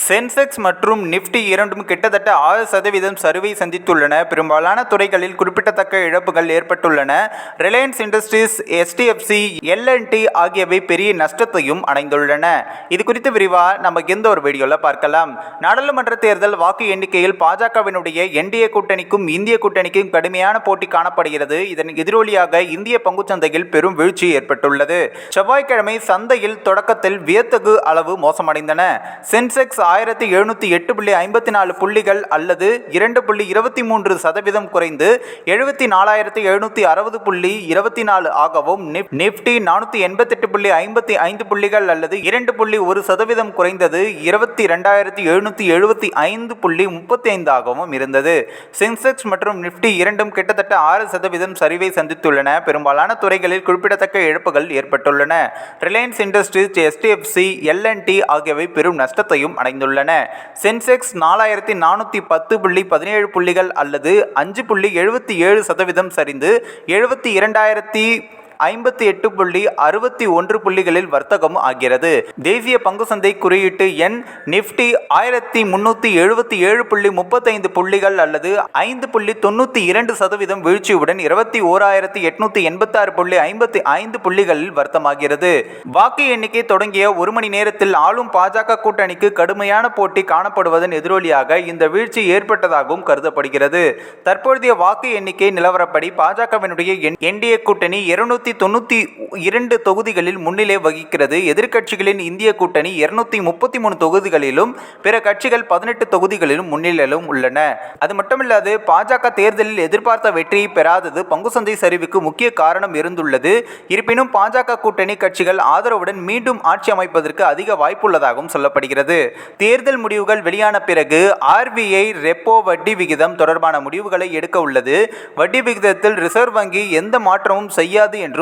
Sensex மற்றும் Nifty இரண்டும் கிட்டத்தட்ட ஆறு சதவீதம் சரிவை சந்தித்துள்ளன. பெரும்பாலான துறைகளில் குறிப்பிடத்தக்க இழப்புகள் ஏற்பட்டுள்ளன. ரிலையன்ஸ் இண்டஸ்ட்ரீஸ் எஸ்டிஎஃப்சி எல்என்டி ஆகியவை பெரிய நஷ்டத்தையும் அடைந்துள்ளன. இது குறித்து விரிவாக நம்ம எந்த ஒரு வீடியோவில் பார்க்கலாம். நாடாளுமன்ற தேர்தல் வாக்கு எண்ணிக்கையில் பாஜகவினுடைய என்டிஏ கூட்டணிக்கும் இந்திய கூட்டணிக்கும் கடுமையான போட்டி காணப்படுகிறது. இதன் எதிரொலியாக இந்திய பங்குச்சந்தையில் பெரும் வீழ்ச்சி ஏற்பட்டுள்ளது. செவ்வாய்க்கிழமை சந்தையில் தொடக்கத்தில் வியத்தகு அளவு மோசமடைந்தன. சென்செக்ஸ் ஆயிரத்தி எழுநூற்றி எட்டு புள்ளி ஐம்பத்தி நாலு புள்ளிகள் அல்லது இரண்டு புள்ளி இருபத்தி மூன்று சதவீதம் குறைந்து எழுபத்தி நாலாயிரத்தி எழுநூற்றி அறுபது புள்ளி இருபத்தி நாலு ஆகவும் நிப் நிப்டி நானூற்றி எண்பத்தெட்டு புள்ளி ஐம்பத்தி ஐந்து புள்ளிகள் அல்லது இரண்டு புள்ளி ஒரு சதவீதம் குறைந்தது இருபத்தி ரெண்டாயிரத்தி எழுநூற்றி எழுபத்தி ஐந்து புள்ளி முப்பத்தி ஐந்து ஆகவும் இருந்தது. சென்செக்ஸ் மற்றும் நிப்டி இரண்டும் கிட்டத்தட்ட ஆறு சதவீதம் சரிவை சந்தித்துள்ளன. பெரும்பாலான துறைகளில் குறிப்பிடத்தக்க இழப்புகள் ஏற்பட்டுள்ளன. ரிலையன்ஸ் இண்டஸ்ட்ரீஸ் எஸ்டிஎஃப்சி எல்என்டி ஆகியவை பெரும் நஷ்டத்தையும் அடைந்துள்ளன. சென்செக்ஸ் நாலாயிரத்தி நானூற்றி பத்து புள்ளி பதினேழு புள்ளிகள் அல்லது அஞ்சு புள்ளி எழுபத்தி ஏழு சதவீதம் சரிந்து எழுபத்தி இரண்டாயிரத்தி ஐம்பத்தி எட்டு புள்ளி அறுபத்தி ஒன்று புள்ளிகளில் வர்த்தகம் ஆகிறது. தேசிய பங்கு சந்தை குறியீட்டு எண் நிப்டி ஆயிரத்தி முன்னூற்றி எழுபத்தி ஏழு புள்ளி முப்பத்தைந்து புள்ளிகள் அல்லது ஐந்து புள்ளி தொண்ணூற்றி இரண்டு சதவீதம் வீழ்ச்சியுடன் இருபத்தி ஓராயிரத்தி எட்நூற்றி எண்பத்தாறு புள்ளி ஐம்பத்தி ஐந்து புள்ளிகளில் வர்த்தமாகிறது. வாக்கு எண்ணிக்கை தொடங்கிய ஒரு மணி நேரத்தில் ஆளும் பாஜக கூட்டணிக்கு கடுமையான போட்டி காணப்படுவதன் எதிரொலியாக இந்த வீழ்ச்சி ஏற்பட்டதாகவும் கருதப்படுகிறது. தற்போதைய வாக்கு எண்ணிக்கை நிலவரப்படி பாஜகவினுடைய என்டிஏ கூட்டணி இருநூத்தி தொண்ணூற்றி இரண்டு தொகுதிகளில் முன்னிலை வகிக்கிறது. எதிர்க்கட்சிகளின் இந்திய கூட்டணி இருநூத்தி முப்பத்தி மூணு தொகுதிகளிலும் பிற கட்சிகள் பதினெட்டு தொகுதிகளிலும் முன்னிலையிலும் உள்ளன. அது மட்டுமில்லாது பாஜக தேர்தலில் எதிர்பார்த்த வெற்றியை பெறாதது பங்குசந்தை சரிவுக்கு முக்கிய காரணம் இருந்துள்ளது. இருப்பினும் பாஜக கூட்டணி கட்சிகள் ஆதரவுடன் மீண்டும் ஆட்சி அமைப்பதற்கு அதிக வாய்ப்புள்ளதாகவும் சொல்லப்படுகிறது. தேர்தல் முடிவுகள் வெளியான பிறகு ஆர்பிஐ ரெப்போ வட்டி விகிதம் தொடர்பான முடிவுகளை எடுக்க உள்ளது. வட்டி விகிதத்தில் ரிசர்வ் வங்கி எந்த மாற்றமும் செய்யாது என்று